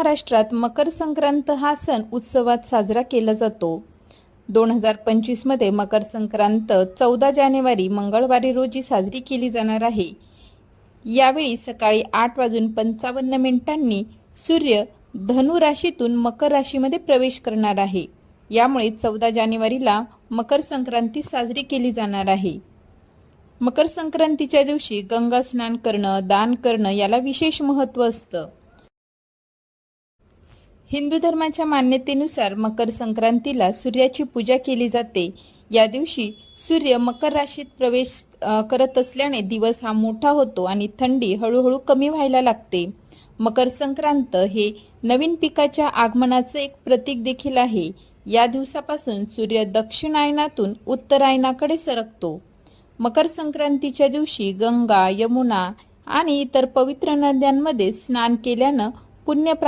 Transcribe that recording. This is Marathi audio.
महाराष्ट्रात मकर संक्रांत हा सण उत्सवात साजरा केला जातो. दोन हजार पंचवीसमध्ये मकर संक्रांत चौदा जानेवारी मंगळवारी रोजी साजरी केली जाणार आहे. यावेळी सकाळी आठ वाजून पंचावन्न मिनिटांनी सूर्य धनु राशीतून मकर राशीमध्ये प्रवेश करणार आहे. यामुळे चौदा जानेवारीला मकर संक्रांती साजरी केली जाणार आहे. मकर संक्रांतीच्या दिवशी गंगा स्नान करणं दान करणं याला विशेष महत्त्व असतं. हिंदू धर्माच्या मान्यतेनुसार मकर संक्रांतीला सूर्याची पूजा केली जाते. या दिवशी सूर्य मकर राशीत प्रवेश करत असल्याने दिवस हा मोठा होतो आणि थंडी हळूहळू कमी व्हायला लागते. मकर संक्रांत हे नवीन पिकाच्या आगमनाचं एक प्रतीक देखील आहे. या दिवसापासून सूर्य दक्षिणायनातून उत्तरायणाकडे सरकतो. मकर संक्रांतीच्या दिवशी गंगा यमुना आणि इतर पवित्र नद्यांमध्ये स्नान केल्यानं पुण्यप्राप्त